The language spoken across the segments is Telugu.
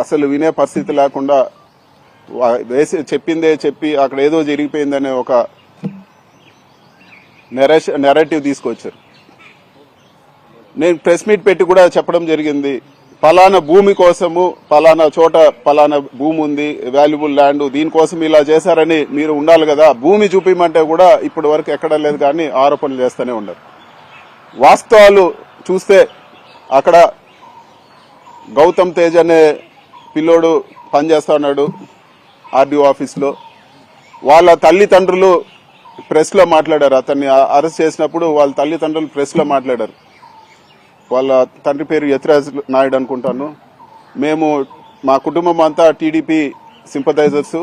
అసలు వినే పరిస్థితి లేకుండా వేసి చెప్పిందే చెప్పి అక్కడ ఏదో జరిగిపోయిందనే ఒక నెరేటివ్ తీసుకొచ్చారు. నేను ప్రెస్ మీట్ పెట్టి కూడా చెప్పడం జరిగింది. పలానా భూమి కోసము పలానా చోట పలానా భూమి ఉంది వాల్యుబుల్ ల్యాండ్ దీనికోసం ఇలా చేశారని మీరు ఉండాలి కదా భూమి చూపించమంటే కూడా ఇప్పటి వరకు ఎక్కడ లేదు కానీ ఆరోపణలు చేస్తూనే ఉండరు వాస్తవాలు చూస్తే అక్కడ గౌతమ్ తేజ్ అనే పిల్లోడు పనిచేస్తా ఉన్నాడు ఆర్డీఓ ఆఫీస్లో. వాళ్ళ తల్లిదండ్రులు ప్రెస్లో మాట్లాడారు. అతన్ని అరెస్ట్ చేసినప్పుడు వాళ్ళ తల్లిదండ్రులు ప్రెస్లో మాట్లాడారు. వాళ్ళ తండ్రి పేరు యతిరాజ్ నాయుడు అనుకుంటాను. మేము మా కుటుంబం అంతా టీడీపీ సింపథైజర్స్.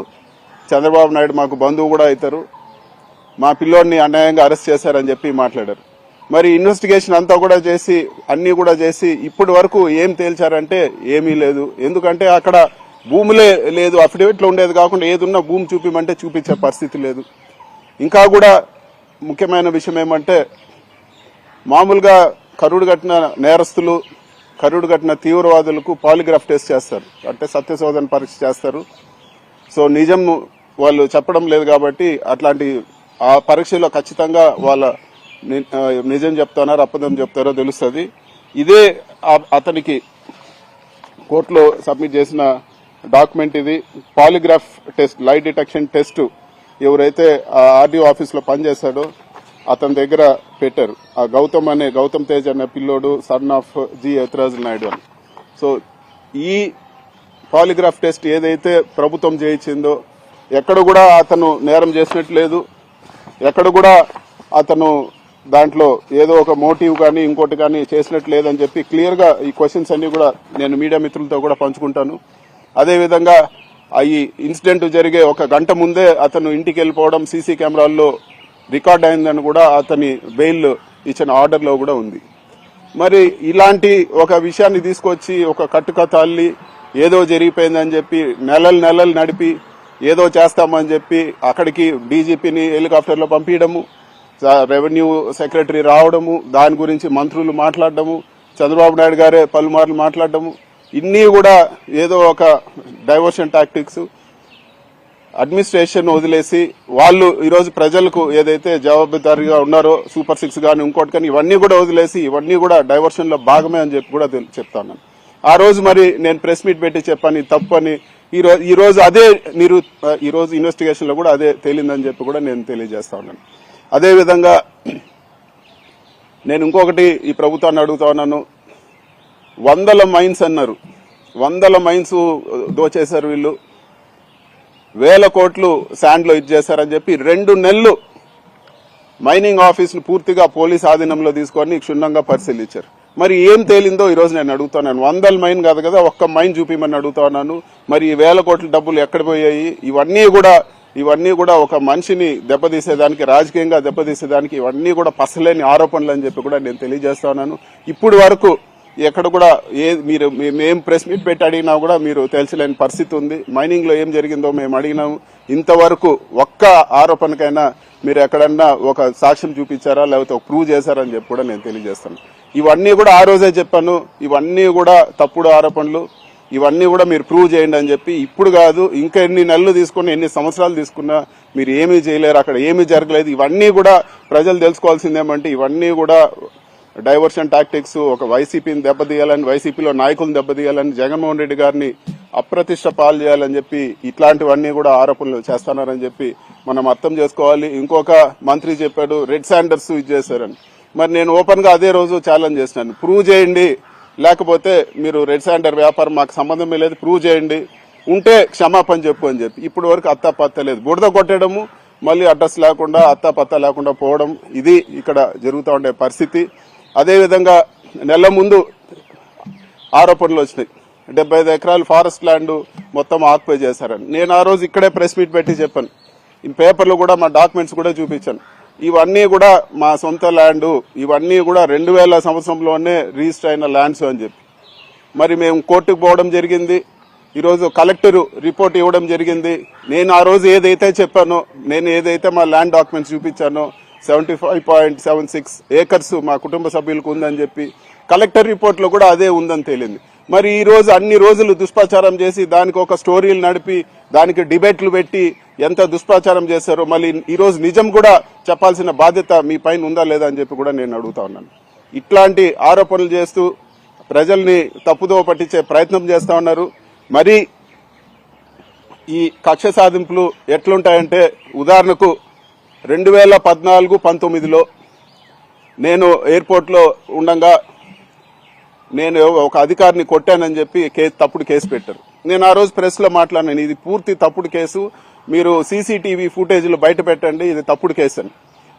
చంద్రబాబు నాయుడు మాకు బంధువు కూడా అవుతారు. మా పిల్లోడిని అన్యాయంగా అరెస్ట్ చేశారని చెప్పి మాట్లాడారు. మరి ఇన్వెస్టిగేషన్ అంతా కూడా చేసి అన్ని కూడా చేసి ఇప్పటి వరకు ఏం తేల్చారంటే ఏమీ లేదు. ఎందుకంటే అక్కడ భూములే లేదు అఫిడవిట్లో ఉండేది కాకుండా ఏదున్నా భూమి చూపిమంటే చూపించే పరిస్థితి లేదు. ఇంకా కూడా ముఖ్యమైన విషయం ఏమంటే మామూలుగా కరుడు కట్టిన నేరస్తులు కరుడు కట్టిన తీవ్రవాదులకు పాలిగ్రాఫ్ టెస్ట్ చేస్తారు. అంటే సత్యశోధన పరీక్ష చేస్తారు. సో నిజం వాళ్ళు చెప్పడం లేదు కాబట్టి అట్లాంటి ఆ పరీక్షలో ఖచ్చితంగా వాళ్ళ నిజం చెప్తున్నారో అబద్ధం చెప్తారో తెలుస్తుంది. ఇదే అతనికి కోర్టులో సబ్మిట్ చేసిన డాక్యుమెంట్ ఇది. Polygraph test lie detection test ఎవరైతే ఆర్డీఓ ఆఫీస్లో పనిచేశాడో అతని దగ్గర పెట్టారు. ఆ గౌతమ్ అనే గౌతమ్ తేజ్ అనే పిల్లోడు son of G Yathiraju Naidu అని. సో ఈ పాలిగ్రాఫ్ టెస్ట్ ఏదైతే ప్రభుత్వం చేయించిందో ఎక్కడ కూడా అతను నేరం చేసినట్టు లేదు. ఎక్కడ కూడా అతను దాంట్లో ఏదో ఒక మోటివ్ కానీ ఇంకోటి కానీ చేసినట్టు లేదని చెప్పి క్లియర్గా ఈ క్వశ్చన్స్ అన్ని కూడా నేను మీడియా మిత్రులతో కూడా పంచుకుంటాను. అదేవిధంగా ఈ ఇన్సిడెంట్ జరిగే ఒక గంట ముందే అతను ఇంటికి వెళ్ళిపోవడం సీసీ కెమెరాల్లో రికార్డ్ అయిందని కూడా అతని బెయిల్ ఇచ్చిన ఆర్డర్లో కూడా ఉంది. మరి ఇలాంటి ఒక విషయాన్ని తీసుకొచ్చి ఒక కట్టుకథ అల్లి ఏదో జరిగిపోయిందని చెప్పి నెలలు నెలలు నడిపి ఏదో చేస్తామని చెప్పి అక్కడికి డీజీపీని హెలికాప్టర్లో పంపించడము రెవెన్యూ సెక్రటరీ రావడము దాని గురించి మంత్రులు మాట్లాడడము చంద్రబాబు నాయుడు గారే పలుమార్లు మాట్లాడడము ఇన్ని కూడా ఏదో ఒక డైవర్షన్ టాక్టిక్స్ అడ్మినిస్ట్రేషన్ వదిలేసి వాళ్ళు ఈరోజు ప్రజలకు ఏదైతే జవాబుదారీగా ఉన్నారో సూపర్ సిక్స్ కానీ ఇంకోటి కానీ ఇవన్నీ కూడా వదిలేసి ఇవన్నీ కూడా డైవర్షన్లో భాగమే అని చెప్పి కూడా చెప్తాను ఆ రోజు మరి నేను ప్రెస్ మీట్ పెట్టి చెప్పాను తప్పని తప్పు అని ఈ రోజు అదే నిరు ఈ రోజు కూడా అదే తేలిందని చెప్పి కూడా నేను తెలియజేస్తా ఉన్నాను. అదేవిధంగా నేను ఇంకొకటి ఈ ప్రభుత్వాన్ని అడుగుతా ఉన్నాను. వందల మైన్స్ అన్నారు. వందల మైన్స్ దోచేశారు వీళ్ళు. వేల కోట్లు శాండ్లో ఇచ్చేశారని చెప్పి రెండు నెలలు మైనింగ్ ఆఫీసులు పూర్తిగా పోలీస్ ఆధీనంలో తీసుకొని క్షుణ్ణంగా పరిశీలించారు. మరి ఏం తేలిందో ఈ రోజు నేను అడుగుతున్నాను వందల మైన్ కాదు కదా ఒక్క మైన్ చూపిమని అడుగుతున్నాను మరి ఈ వేల కోట్ల డబ్బులు ఎక్కడ పోయాయి? ఇవన్నీ కూడా ఇవన్నీ కూడా ఒక మనిషిని దెబ్బతీసేదానికి రాజకీయంగా దెబ్బతీసేదానికి ఇవన్నీ కూడా పసలేని ఆరోపణలు అని చెప్పి కూడా నేను తెలియజేస్తా ఉన్నాను. ఇప్పుడు వరకు ఎక్కడ కూడా ఏ మీరు మేము ప్రెస్ మీట్ పెట్టి అడిగినా కూడా మీరు తెలిసలేని పరిస్థితి ఉంది. మైనింగ్లో ఏం జరిగిందో మేము అడిగినాము. ఇంతవరకు ఒక్క ఆరోపణకైనా మీరు ఎక్కడన్నా ఒక సాక్ష్యం చూపించారా లేకపోతే ఒక ప్రూవ్ చేశారని చెప్పి కూడా నేను తెలియజేస్తాను. ఇవన్నీ కూడా ఆ రోజే చెప్పాను. ఇవన్నీ కూడా తప్పుడు ఆరోపణలు. ఇవన్నీ కూడా మీరు ప్రూవ్ చేయండి అని చెప్పి ఇప్పుడు కాదు ఇంకా ఎన్ని నెలలు తీసుకున్నా ఎన్ని సంవత్సరాలు తీసుకున్నా మీరు ఏమీ చేయలేరు అక్కడ ఏమీ జరగలేదు. ఇవన్నీ కూడా ప్రజలు తెలుసుకోవాల్సిందేమంటే ఇవన్నీ కూడా డైవర్షన్ టాక్టిక్స్ ఒక వైసీపీని దెబ్బతీయాలని వైసీపీలో నాయకులను దెబ్బతీయాలని జగన్మోహన్ రెడ్డి గారిని అప్రతిష్ట పాలు చేయాలని చెప్పి ఇట్లాంటివన్నీ కూడా ఆరోపణలు చేస్తున్నారని చెప్పి మనం అర్థం చేసుకోవాలి. ఇంకొక మంత్రి చెప్పాడు రెడ్ శాండర్స్ ఇది చేశారని. మరి నేను ఓపెన్గా అదే రోజు ఛాలెంజ్ చేసినాను. ప్రూవ్ చేయండి. లేకపోతే మీరు రెడ్ శాండర్ వ్యాపారం మాకు సంబంధమే లేదు ప్రూవ్ చేయండి. ఉంటే క్షమాపణ చెప్పు అని చెప్పి. ఇప్పటి వరకు అత్తా పత్త లేదు. బుడద కొట్టడము మళ్ళీ అడ్రస్ లేకుండా అత్తా పత్తా లేకుండా పోవడం ఇది ఇక్కడ జరుగుతూ ఉండే పరిస్థితి. అదేవిధంగా నెల ముందు ఆరోపణలు వచ్చినాయి. డెబ్బై ఐదు ఎకరాలు ఫారెస్ట్ ల్యాండ్ మొత్తం ఆక్యుపై చేశారని. నేను ఆ రోజు ఇక్కడే ప్రెస్ మీట్ పెట్టి చెప్పాను. ఈ పేపర్లు కూడా మా డాక్యుమెంట్స్ కూడా చూపించాను. ఇవన్నీ కూడా మా సొంత ల్యాండ్ ఇవన్నీ కూడా రెండు వేల సంవత్సరంలోనే రిజిస్టర్ అయిన ల్యాండ్స్ అని చెప్పి. మరి మేము కోర్టుకు పోవడం జరిగింది. ఈరోజు కలెక్టరు రిపోర్ట్ ఇవ్వడం జరిగింది. నేను ఆ రోజు ఏదైతే చెప్పానో నేను ఏదైతే మా land documents చూపించానో seventy five point seven six acres మా కుటుంబ సభ్యులకు ఉందని చెప్పి కలెక్టర్ రిపోర్ట్లో కూడా అదే ఉందని తేలింది. మరి ఈరోజు అన్ని రోజులు దుష్ప్రచారం చేసి దానికి ఒక స్టోరీలు నడిపి దానికి డిబేట్లు పెట్టి ఎంత దుష్ప్రచారం చేశారో మళ్ళీ ఈరోజు నిజం కూడా చెప్పాల్సిన బాధ్యత మీ పైన ఉందా లేదా అని చెప్పి కూడా నేను అడుగుతా ఉన్నాను. ఇట్లాంటి ఆరోపణలు చేస్తూ ప్రజల్ని తప్పుదోవ పట్టించే ప్రయత్నం చేస్తూ ఉన్నారు. మరి ఈ కక్ష సాధింపులు ఎట్లుంటాయంటే ఉదాహరణకు రెండు వేల పద్నాలుగు పంతొమ్మిదిలో నేను ఎయిర్పోర్ట్లో ఉండగా నేను ఒక అధికారిని కొట్టానని చెప్పి కేసు తప్పుడు కేసు పెట్టారు. నేను ఆ రోజు ప్రెస్లో మాట్లాడినాను. ఇది పూర్తి తప్పుడు కేసు. మీరు సీసీటీవీ ఫుటేజ్లు బయట పెట్టండి. ఇది తప్పుడు కేసు అని.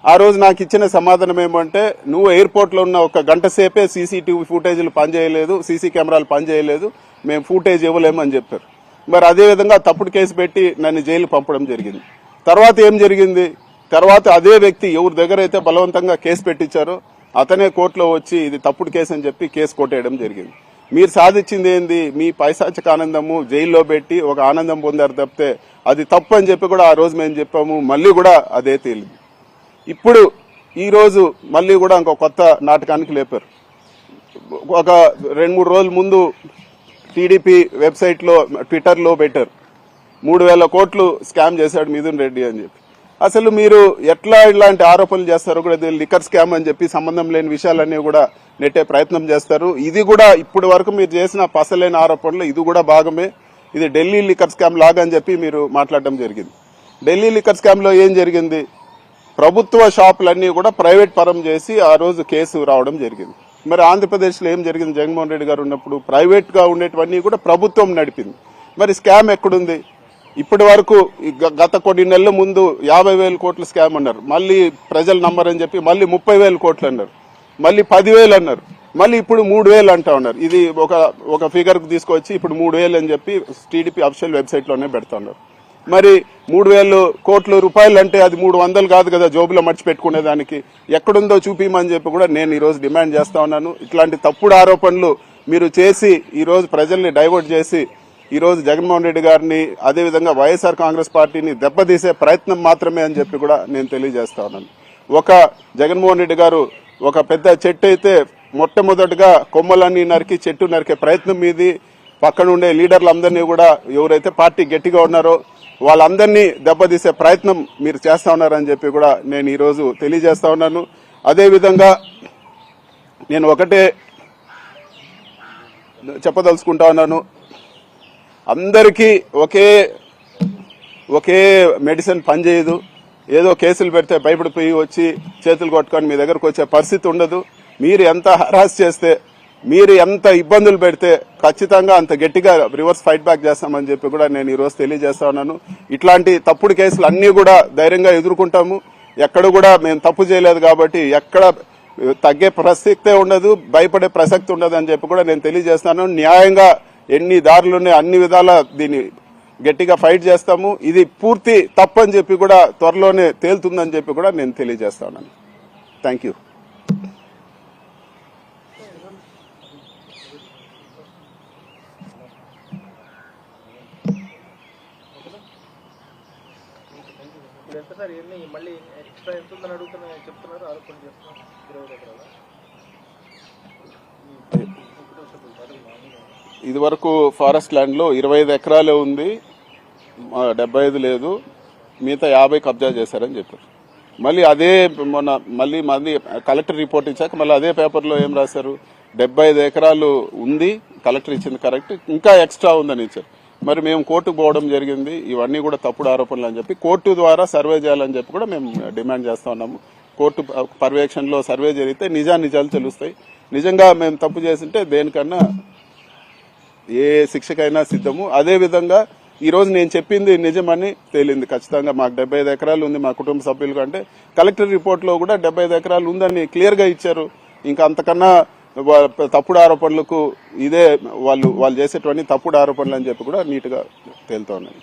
ఆ రోజు నాకు ఇచ్చిన సమాధానం ఏమంటే నువ్వు ఎయిర్పోర్ట్లో ఉన్న ఒక గంట సేపే సీసీటీవీ ఫుటేజ్లు పనిచేయలేదు సీసీ కెమెరాలు పనిచేయలేదు మేము ఫుటేజ్ ఇవ్వలేమని చెప్పారు. మరి అదే విధంగా తప్పుడు కేసు పెట్టి నన్ను జైలు పంపడం జరిగింది. తర్వాత ఏం జరిగింది? తర్వాత అదే వ్యక్తి ఎవరి దగ్గర అయితే బలవంతంగా కేసు పెట్టించారో అతనే కోర్టులో వచ్చి ఇది తప్పుడు కేసు అని చెప్పి కేసు కొట్టేయడం జరిగింది. మీరు సాధించింది ఏంది? మీ పైశాచిక ఆనందము జైల్లో పెట్టి ఒక ఆనందం పొందారు తప్పితే అది తప్పు అని చెప్పి కూడా ఆ రోజు మేము చెప్పాము. మళ్ళీ కూడా అదే తేలింది. ఇప్పుడు ఈరోజు మళ్ళీ కూడా ఇంకో కొత్త నాటకానికి లేపారు. ఒక రెండు మూడు రోజుల ముందు టీడీపీ వెబ్సైట్లో ట్విట్టర్లో పెట్టారు. మూడు వేల కోట్లు స్కామ్ చేశాడు మిథున్ రెడ్డి అని చెప్పి. అసలు మీరు ఎట్లా ఇలాంటి ఆరోపణలు చేస్తారో కూడా ఇది లిక్కర్ స్కామ్ అని చెప్పి సంబంధం లేని విషయాలన్నీ కూడా నెట్టే ప్రయత్నం చేస్తారు. ఇది కూడా ఇప్పటి వరకు మీరు చేసిన పసలేని ఆరోపణలు ఇది కూడా భాగమే. ఇది ఢిల్లీ లిక్కర్ స్కామ్ లాగా అని చెప్పి మీరు మాట్లాడడం జరిగింది. ఢిల్లీ లిక్కర్ స్కామ్లో ఏం జరిగింది? ప్రభుత్వ షాపులన్నీ కూడా ప్రైవేట్ పరం చేసి ఆ రోజు కేసు రావడం జరిగింది. మరి ఆంధ్రప్రదేశ్లో ఏం జరిగింది? జగన్మోహన్ రెడ్డి గారు ఉన్నప్పుడు ప్రైవేట్గా ఉండేటివన్నీ కూడా ప్రభుత్వం నడిపింది. మరి స్కామ్ ఎక్కడుంది? ఇప్పటి వరకు గత కొన్ని నెలల ముందు యాభై వేల కోట్ల స్కామ్ అన్నారు. మళ్ళీ ప్రజల నంబర్ అని చెప్పి మళ్ళీ ముప్పై వేల కోట్లు అన్నారు. మళ్ళీ పదివేలు అన్నారు. మళ్ళీ ఇప్పుడు మూడు వేలు అంటా ఉన్నారు. ఇది ఒక ఒక ఫిగర్కి తీసుకొచ్చి ఇప్పుడు మూడు వేలు అని చెప్పి టీడీపీ అఫిషియల్ వెబ్సైట్లోనే పెడుతున్నారు పెడతా ఉన్నారు. మరి మూడు వేలు కోట్ల రూపాయలు అంటే అది మూడు వందలు కాదు కదా జోబులో మర్చిపెట్టుకునేదానికి దానికి. ఎక్కడుందో చూపిమని చెప్పి కూడా నేను ఈరోజు డిమాండ్ చేస్తా ఉన్నాను. ఇట్లాంటి తప్పుడు ఆరోపణలు మీరు చేసి ఈరోజు ప్రజల్ని డైవర్ట్ చేసి ఈరోజు జగన్మోహన్ రెడ్డి గారిని అదేవిధంగా వైఎస్ఆర్ కాంగ్రెస్ పార్టీని దెబ్బతీసే ప్రయత్నం మాత్రమే అని చెప్పి కూడా నేను తెలియజేస్తా ఉన్నాను. ఒక జగన్మోహన్ రెడ్డి గారు ఒక పెద్ద చెట్టు అయితే మొట్టమొదటిగా కొమ్మలన్నీ నరికి చెట్టు నరికే ప్రయత్నం మీది. పక్కన ఉండే లీడర్లందరినీ కూడా ఎవరైతే పార్టీ గట్టిగా ఉన్నారో వాళ్ళందరినీ దెబ్బతీసే ప్రయత్నం మీరు చేస్తా ఉన్నారని చెప్పి కూడా నేను ఈరోజు తెలియజేస్తా ఉన్నాను. అదేవిధంగా నేను ఒకటే చెప్పదలుచుకుంటా ఉన్నాను. అందరికీ ఒకే ఒకే మెడిసిన్ పనిచేయదు. ఏదో కేసులు పెడితే భయపడిపోయి వచ్చి చేతులు కొట్టుకొని మీ దగ్గరకు వచ్చే పరిస్థితి ఉండదు. మీరు ఎంత హరాస్ చేస్తే మీరు ఎంత ఇబ్బందులు పెడితే ఖచ్చితంగా అంత గట్టిగా రివర్స్ ఫైట్ బ్యాక్ చేస్తామని చెప్పి కూడా నేను ఈ రోజు తెలియజేస్తా ఉన్నాను. ఇట్లాంటి తప్పుడు కేసులు అన్నీ కూడా ధైర్యంగా ఎదుర్కొంటాము. ఎక్కడ కూడా మేము తప్పు చేయలేదు కాబట్టి ఎక్కడ తగ్గే ప్రసక్తే ఉండదు భయపడే ప్రసక్తి ఉండదు అని చెప్పి కూడా నేను తెలియజేస్తాను. న్యాయంగా ఎన్ని దారులు ఉన్నాయి అన్ని విధాల దీన్ని గట్టిగా ఫైట్ చేస్తాము. ఇది పూర్తి తప్పని చెప్పి కూడా త్వరలోనే తేలుతుందని చెప్పి కూడా నేను తెలియజేస్తాను థ్యాంక్ యూ మళ్ళీ ఎక్స్ట్రా ఎంత ఉందని అడుగుతున్నా చెప్తున్నారు ఆరోపణ చేస్తున్నారు. ఇరవై ఎకరాలు? ఇది వరకు ఫారెస్ట్ ల్యాండ్లో ఇరవై ఐదు ఎకరాలే ఉంది. డెబ్బై ఐదు లేదు. మిగతా యాభై కబ్జా చేశారని చెప్పారు. మళ్ళీ అదే మొన్న మళ్ళీ మళ్ళీ కలెక్టర్ రిపోర్ట్ ఇచ్చాక మళ్ళీ అదే పేపర్లో ఏం రాశారు? డెబ్బై ఐదు ఎకరాలు ఉంది. కలెక్టర్ ఇచ్చింది కరెక్ట్. ఇంకా ఎక్స్ట్రా ఉందని ఇచ్చారు. మరి మేము కోర్టుకు పోవడం జరిగింది. ఇవన్నీ కూడా తప్పుడు ఆరోపణలు అని చెప్పి కోర్టు ద్వారా సర్వే చేయాలని చెప్పి కూడా మేము డిమాండ్ చేస్తా ఉన్నాము. కోర్టు పర్యవేక్షణలో సర్వే జరిగితే నిజా నిజాలు తెలుస్తాయి. నిజంగా మేము తప్పు చేసింటే దేనికన్నా ఏ శిక్షకైనా సిద్ధము. అదేవిధంగా ఈరోజు నేను చెప్పింది నిజమని తేలింది. ఖచ్చితంగా మాకు డెబ్బై ఐదు ఎకరాలు ఉంది మా కుటుంబ సభ్యులు అంటే కలెక్టర్ రిపోర్ట్లో కూడా డెబ్బై ఐదు ఎకరాలు ఉందని క్లియర్గా ఇచ్చారు. ఇంకా అంతకన్నా తప్పుడు ఆరోపణలకు ఇదే వాళ్ళు వాళ్ళు చేసేటువంటి తప్పుడు ఆరోపణలు అని చెప్పి కూడా నీట్గా గా ఉన్నాయి.